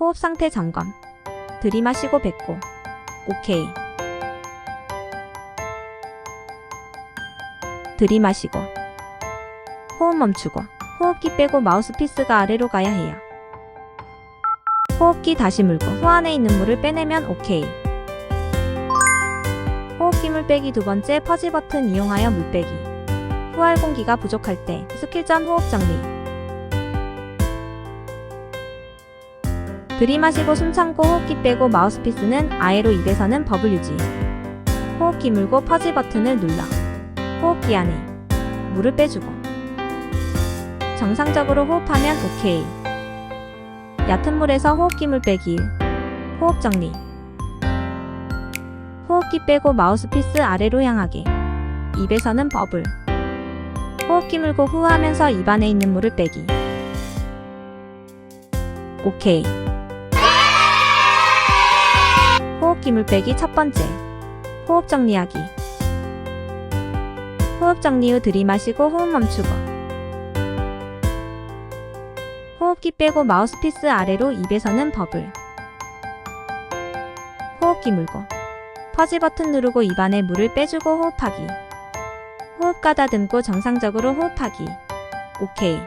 호흡 상태 점검. 들이마시고 뱉고. 오케이. 들이마시고. 호흡 멈추고. 호흡기 빼고 마우스피스가 아래로 가야 해요. 호흡기 다시 물고 호 안에 있는 물을 빼내면 오케이. 호흡기 물 빼기 두 번째 퍼지 버튼 이용하여 물 빼기. 후할 공기가 부족할 때 스킬 전 호흡 정리. 들이마시고 숨 참고 호흡기 빼고 마우스피스는 아래로 입에서는 버블 유지. 호흡기 물고 퍼지 버튼을 눌러. 호흡기 안에 물을 빼주고. 정상적으로 호흡하면 오케이. 얕은 물에서 호흡기 물 빼기. 호흡 정리. 호흡기 빼고 마우스피스 아래로 향하게. 입에서는 버블. 호흡기 물고 후하면서 입안에 있는 물을 빼기. 오케이. 호흡기 물 빼기 첫 번째. 호흡 정리하기. 호흡 정리 후 들이마시고 호흡 멈추고. 호흡기 빼고 마우스피스 아래로 입에서는 버블. 호흡기 물고. 퍼지 버튼 누르고 입안에 물을 빼주고 호흡하기. 호흡 가다듬고 정상적으로 호흡하기. 오케이.